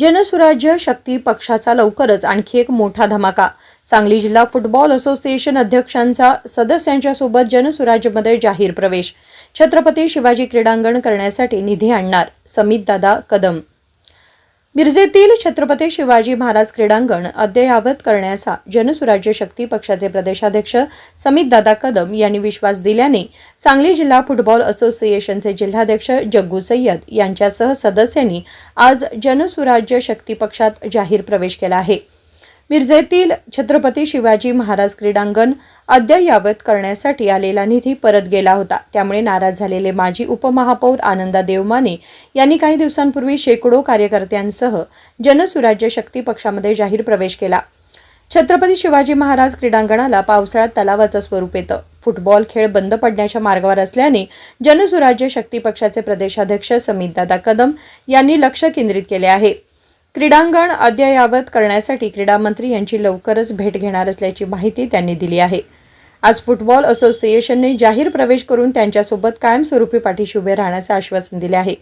जनसुराज्य शक्ती पक्षाचा लवकरच आणखी एक मोठा धमाका. सांगली जिल्हा फुटबॉल असोसिएशन अध्यक्षांचा सदस्यांच्या सोबत जनसुराज्यमध्ये जाहीर प्रवेश. छत्रपती शिवाजी क्रीडांगण करण्यासाठी निधी आणणार. समित दादा कदम मिरजेतील छत्रपती शिवाजी महाराज क्रीडांगण अद्ययावत करण्याचा जनसुराज्य शक्ती पक्षाचे प्रदेशाध्यक्ष समित दादा कदम यांनी विश्वास दिल्याने सांगली जिल्हा फुटबॉल असोसिएशनचे जिल्हाध्यक्ष जग्गू सय्यद यांच्यासह सदस्यांनी आज जनसुराज्य शक्ती पक्षात जाहीर प्रवेश केला आहे. मिरजेतील छत्रपती शिवाजी महाराज क्रीडांगण अद्ययावत करण्यासाठी आलेला निधी परत गेला होता. त्यामुळे नाराज झालेले माजी उपमहापौर आनंदा देवमाने यांनी काही दिवसांपूर्वी शेकडो कार्यकर्त्यांसह जनसुराज्य शक्ती पक्षामध्ये जाहीर प्रवेश केला. छत्रपती शिवाजी महाराज क्रीडांगणाला पावसाळ्यात तलावाचं स्वरूप येतं. फुटबॉल खेळ बंद पडण्याच्या मार्गावर असल्याने जनसुराज्य शक्ती पक्षाचे प्रदेशाध्यक्ष समितदादा कदम यांनी लक्ष केंद्रित केले आहे. क्रीडांगण अद्ययावत करण्यासाठी क्रीडामंत्री यांची लवकरच भेट घेणार असल्याची माहिती त्यांनी दिली आहे. आज फुटबॉल असोसिएशनने जाहीर प्रवेश करून त्यांच्यासोबत कायमस्वरूपी पाठीशी उभे राहण्याचं आश्वासन दिले आहे.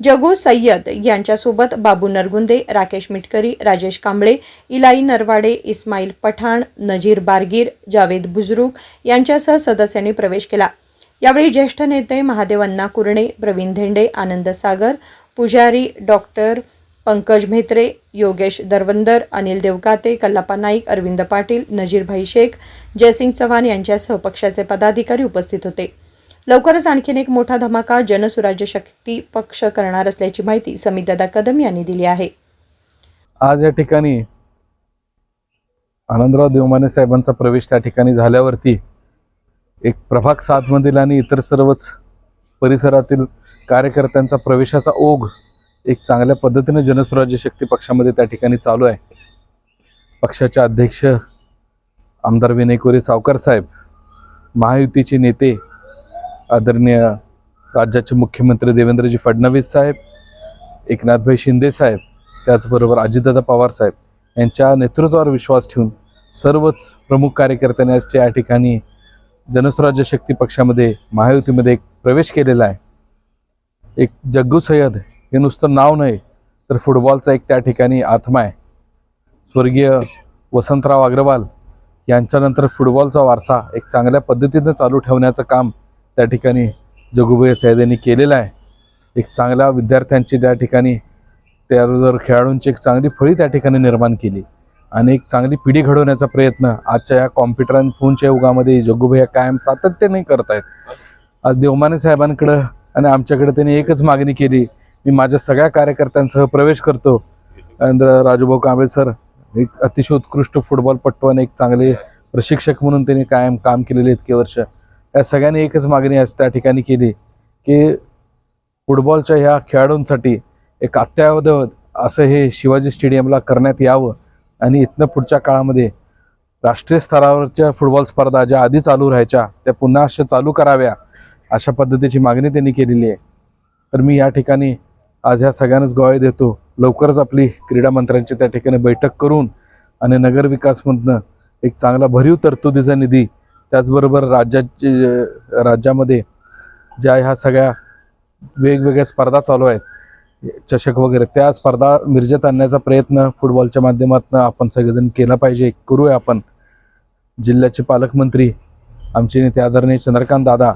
जगू सय्यद यांच्यासोबत बाबू नरगुंदे राकेश मिटकरी राजेश कांबळे इलाई नरवाडे इस्माईल पठाण नजीर बारगीर जावेद बुजरुक यांच्यासह सदस्यांनी प्रवेश केला. यावेळी ज्येष्ठ नेते महादेव अण्णा कुरणे प्रवीण धेंडे आनंद सागर पुजारी डॉक्टर पंकज म्हेत्रे योगेश दरवंदर अनिल देवकाते कल्लापा नाईक अरविंद पाटील नजीरभाई शेख जयसिंग चव्हाण यांच्यासह पक्षाचे पदाधिकारी उपस्थित होते. लवकरच आणखीन एक मोठा धमाका जनसुराज्य शक्ती पक्ष करणार असल्याची माहिती समीदादा कदम यांनी दिली आहे. आज या ठिकाणी आनंदराव देवमाने साहेबांचा प्रवेश त्या ठिकाणी झाल्यावरती एक प्रभाग सातमधील आणि इतर सर्वच परिसरातील कार्यकर्त्यांचा प्रवेशाचा ओघ एक चांगल्या पद्धतीने जनस्वराज्य शक्ती पक्षामध्ये त्या ठिकाणी चालू आहे. पक्षाचे अध्यक्ष आमदार विनय कोरे सावकार साहेब महायुतीचे नेते आदरणीय राज्याचे मुख्यमंत्री देवेंद्रजी फडणवीस साहेब एकनाथभाई शिंदे साहेब त्याचबरोबर अजितदादा पवार साहेब यांच्या नेतृत्वावर विश्वास ठेवून सर्वच प्रमुख कार्यकर्त्यांनी आज या ठिकाणी जनस्वराज्य शक्ती पक्षामध्ये महायुतीमध्ये एक प्रवेश केलेला आहे. एक जग्गू सय्यद हे नुसतं नाव नाही तर फुटबॉलचा एक त्या ठिकाणी आत्मा आहे. स्वर्गीय वसंतराव अग्रवाल यांच्यानंतर फुटबॉलचा वारसा एक चांगल्या पद्धतीनं चालू ठेवण्याचं काम त्या ठिकाणी जगूभाई सय्यद यांनी केलेलं आहे. एक चांगल्या विद्यार्थ्यांची त्या ठिकाणी त्याबरोबर खेळाडूंची एक चांगली फळी त्या ठिकाणी निर्माण केली आणि एक चांगली पिढी घडवण्याचा प्रयत्न आजच्या या कॉम्प्युटर आणि फोनच्या युगामध्ये जग्गूभाई कायम सातत्याने करतायत. आज देवमाने साहेबांकडं आणि आमच्याकडे त्यांनी एकच मागणी केली मी माझ्या सगळ्या कार्यकर्त्यांसह प्रवेश करतो. आणि राजूभाऊ कांबळे सर एक अतिशय उत्कृष्ट फुटबॉलपट्टू आणि एक चांगले प्रशिक्षक म्हणून त्यांनी कायम काम केलेले इतके वर्ष. या सगळ्यांनी एकच मागणी आज त्या ठिकाणी केली की फुटबॉलच्या ह्या खेळाडूंसाठी एक अत्यावधवत असं हे शिवाजी स्टेडियमला करण्यात यावं आणि इथनं पुढच्या काळामध्ये राष्ट्रीय स्तरावरच्या फुटबॉल स्पर्धा ज्या आधी चालू राहायच्या त्या पुन्हा अशा चालू कराव्या अशा पद्धतीची मागणी त्यांनी केलेली आहे. तर मी या ठिकाणी आज ह्या सगळ्यांनाच ग्वाही देतो. लवकरच आपली क्रीडा मंत्र्यांची त्या ठिकाणी बैठक करून आणि नगरविकासमधनं एक चांगला भरीव तरतुदीचा निधी त्याचबरोबर राज्याचे राज्यामध्ये ज्या ह्या सगळ्या वेगवेगळ्या स्पर्धा चालू आहेत चषक वगैरे त्या स्पर्धा मिरजेत आणण्याचा प्रयत्न फुटबॉलच्या माध्यमातून आपण सगळेजण केला पाहिजे. करूया आपण. जिल्ह्याचे पालकमंत्री आमचे नेते आदरणीय चंद्रकांत दादा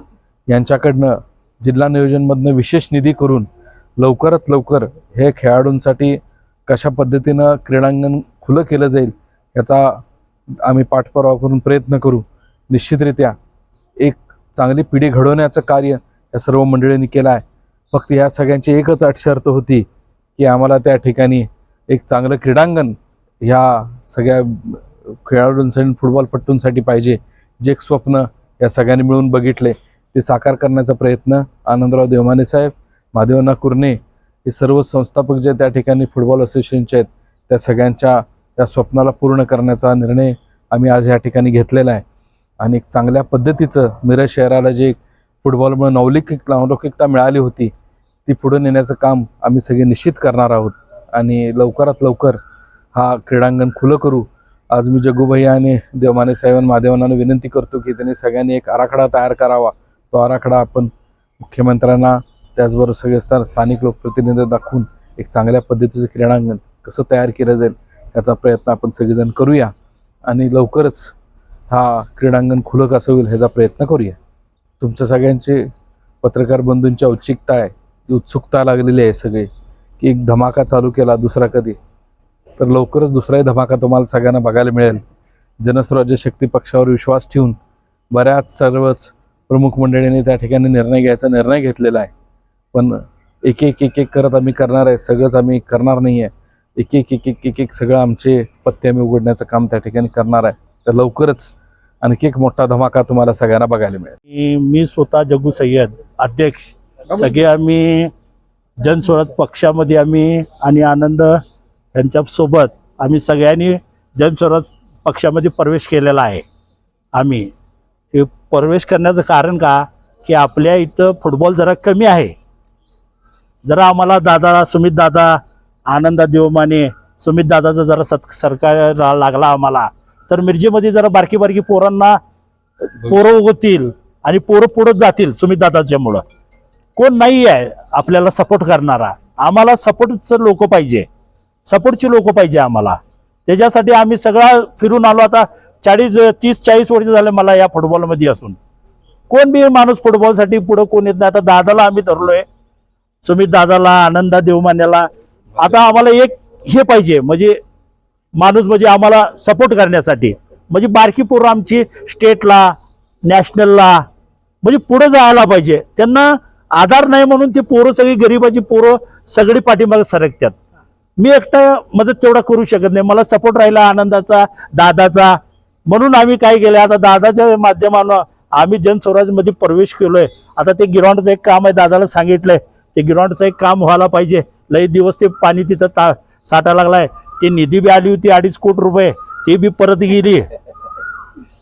यांच्याकडनं जिल्हा नियोजनमधनं विशेष निधी करून लवकरात लवकर हे खेळाडूंसाठी कशा पद्धतीनं क्रीडांगण खुलं केलं जाईल याचा आम्ही पाठपुरावा करून प्रयत्न करू. निश्चितरित्या एक चांगली पिढी घडवण्याचं कार्य या सर्व मंडळींनी केलं आहे. फक्त ह्या सगळ्यांची एकच अट शर्त होती की आम्हाला त्या ठिकाणी एक चांगलं क्रीडांगण ह्या सगळ्या खेळाडूंसाठी फुटबॉलपट्टूंसाठी पाहिजे. जे एक स्वप्न या सगळ्यांनी मिळून बघितले ते साकार करण्याचा प्रयत्न आनंदराव देवमाने साहेब महादेवना कुर्णे हे सर्व संस्थापक जे त्या ठिकाणी फुटबॉल असोसिएशनचे आहेत त्या सगळ्यांच्या त्या स्वप्नाला पूर्ण करण्याचा निर्णय आम्ही आज या ठिकाणी घेतलेला आहे. आणि एक चांगल्या पद्धतीचं मिरज शहराला जे फुटबॉलमुळे नवलौकिक नवलौकिकता मिळाली होती ती पुढे नेण्याचं काम आम्ही सगळे निश्चित करणार आहोत. आणि लवकरात लवकर हा क्रीडांगण खुलं करू. आज मी जग्गूभाई आणि देवमाने साहेब महादेवांना विनंती करतो की त्यांनी सगळ्यांनी एक आराखडा तयार करावा. तो आराखडा आपण मुख्यमंत्र्यांना त्याचबरोबर सगळे स्था- स्थानिक लोकप्रतिनिधी दाखवून एक चांगल्या पद्धतीचं क्रीडांगण कसं तयार केलं जाईल याचा प्रयत्न आपण सगळेजण करूया. आणि लवकरच हा क्रीडांगण खुलं कसं होईल ह्याचा प्रयत्न करूया. तुमच्या सगळ्यांचे पत्रकार बंधूंची औत्सुकता आहे ती उत्सुकता लागलेली आहे सगळी की एक धमाका चालू केला दुसरा कधी? तर लवकरच दुसराही धमाका तुम्हाला सगळ्यांना बघायला मिळेल. जनस्वराज्य शक्ती पक्षावर विश्वास ठेवून बऱ्याच सर्वच प्रमुख मंडळींनी त्या ठिकाणी निर्णय घ्यायचा निर्णय घेतलेला आहे. पण एक एक एक एक करत आम्ही करणार आहे. सगळंच आम्ही करणार नाही आहे. एक एक एक एक एक एक सगळं आमचे पत्ते आम्ही उघडण्याचं काम त्या ठिकाणी करणार आहे. तर लवकरच आणखी एक मोठा धमाका तुम्हाला सगळ्यांना बघायला मिळेल. मी मी स्वतः जगू सय्यद अध्यक्ष. सगळे आम्ही जनस्वराज पक्षामध्ये आम्ही आणि आनंद यांच्यासोबत आम्ही सगळ्यांनी जनस्वराज पक्षामध्ये प्रवेश केलेला आहे. आम्ही. प्रवेश करण्याचं कारण का? की आपल्या इथं फुटबॉल जरा कमी आहे. जरा आम्हाला दादा सुमित दादा आनंदा देवमाने सुमित दादाचा जरा सत् सरकार लागला आम्हाला. तर मिरजेमध्ये जरा बारकी बारकी पोरांना पोरं उगवतील आणि पोरं पुढं जातील सुमित दादाच्यामुळं कोण नाही आहे आपल्याला सपोर्ट करणारा. आम्हाला सपोर्टचं लोक पाहिजे. सपोर्टची लोक पाहिजे आम्हाला. त्याच्यासाठी आम्ही सगळा फिरून आलो आता चाळीस तीस चाळीस वर्ष झाले मला या फुटबॉलमध्ये असून. कोण बी माणूस फुटबॉलसाठी पुढं कोण येत नाही. आता दादाला आम्ही धरलोय. सुमित दादाला आनंदा देवमान्याला. आता आम्हाला एक हे पाहिजे म्हणजे माणूस म्हणजे आम्हाला सपोर्ट करण्यासाठी. म्हणजे बारकी पोरं आमची स्टेटला नॅशनलला म्हणजे पुढं जायला पाहिजे. त्यांना आधार नाही म्हणून ती पोरं सगळी गरिबाची पोरं सगळी पाठीमागे सरकतात. मी एकटा मदत तेवढा करू शकत नाही. मला सपोर्ट राहिला आनंदाचा दादाचा. म्हणून आम्ही काय केलं आता दादाच्या माध्यमानं आम्ही जनस्वराजमध्ये प्रवेश केलोय. आता ते गिराउंडचं एक काम आहे दादाला सांगितलंय. ते गिराउंडचं एक काम व्हायला पाहिजे. लई दिवस ते पाणी तिथं ता साठा लागलाय. ते निधी बी आली होती अडीच कोटी रुपये. ती बी परत गेली.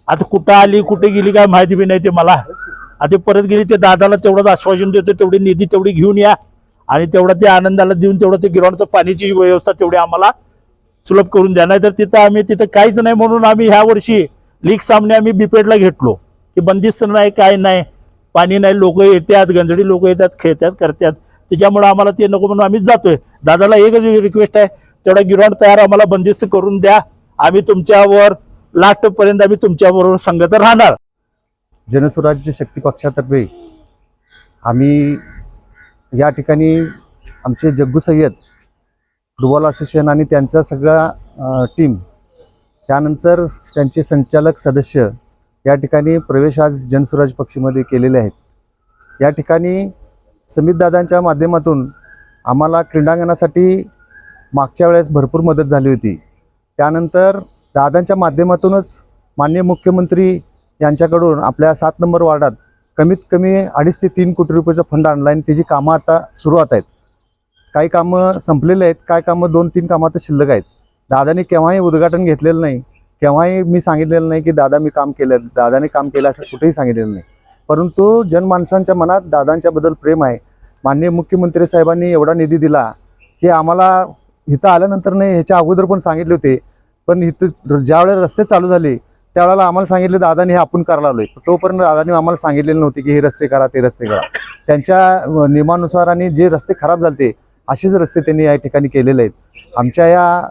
आता कुठं आली कुठे गेली काय माहिती बी नाही ते मला. आता परत गेली ते दादाला तेवढंच आश्वासन देतो तेवढी निधी तेवढी घेऊन या. आणि तेवढं ते आनंदाला देऊन तेवढं ते गिराउंडचं पाण्याची व्यवस्था तेवढी आम्हाला सुलभ करून द्या. नाही तर तिथं आम्ही तिथं काहीच नाही म्हणून आम्ही ह्या वर्षी लीग सामने आम्ही बिपेडला घेतलो. की बंदिस्त नाही काय नाही. पाणी नाही लोक येतात गंजडी लोक येतात खेळतात करतात. त्याच्यामुळं आम्हाला ते नको म्हणून आम्ही जातोय. दादाला एकच रिक्वेस्ट आहे तेवढा गिराउंड तयार आम्हाला बंदिस्त करून द्या. आम्ही तुमच्यावर लास्टपर्यंत आम्ही तुमच्याबरोबर संगत राहणार. जनसुराज्य शक्ती पक्षातर्फे आम्ही या ठिकाणी आमचे जग्गू सय्यद फुटबॉल असोसिएशन आणि त्यांचा सगळा टीम त्यानंतर त्यांचे संचालक सदस्य या ठिकाणी प्रवेश आज जनसुराज पक्षीमध्ये केलेले आहेत. या ठिकाणी समितदादांच्या माध्यमातून आम्हाला क्रीडांगणासाठी मागच्या वेळेस भरपूर मदत झाली होती. त्यानंतर दादांच्या माध्यमातूनच माननीय मुख्यमंत्री यांच्याकडून आपल्या सात नंबर वार्डात कमीत कमी अडीच ते तीन कोटी रुपयाचा फंड आणला आणि त्याची कामं आता सुरुवात आहेत. काही कामं संपलेले आहेत काही कामं दोन तीन कामं आता शिल्लक आहेत. दादाने केव्हाही उद्घाटन घेतलेलं नाही. केव्हाही मी सांगितलेलं नाही की दादा मी काम केलं दादाने काम केलं असं कुठेही सांगितलेलं नाही. परंतु जनमानसांच्या मनात दादांच्याबद्दल प्रेम आहे. माननीय मुख्यमंत्री साहेबांनी एवढा निधी दिला हे आम्हाला इथं आल्यानंतर नाही ह्याच्या अगोदर पण सांगितले होते. पण इथं ज्यावेळेला रस्ते चालू झाले त्यावेळेला आम्हाला सांगितले दादाने हे आपण करायला आलोय. तोपर्यंत दादाने आम्हाला सांगितलेलं नव्हते की हे रस्ते करा ते रस्ते करा. त्यांच्या नियमानुसार आणि जे रस्ते खराब झाले असेच रस्ते त्यांनी या ठिकाणी केलेले आहेत. आमच्या या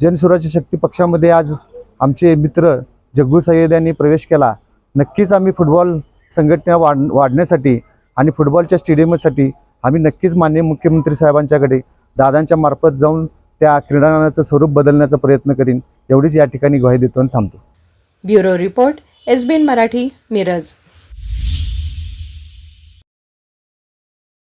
जनसुराज्य शक्ती पक्षामध्ये आज आमचे मित्र जग्गू सय्यद यांनी प्रवेश केला. नक्कीच आम्ही फुटबॉल संघटना वाढ वाढण्यासाठी आणि फुटबॉलच्या स्टेडियमसाठी आम्ही नक्कीच माननीय मुख्यमंत्री साहेबांच्याकडे दादांच्या मार्फत जाऊन त्या क्रीडांगणाचं स्वरूप बदलण्याचा प्रयत्न करीन. एवढीच या ठिकाणी ग्वाही देतो आणि थांबतो. Bureau report SBN Marathi Miraj.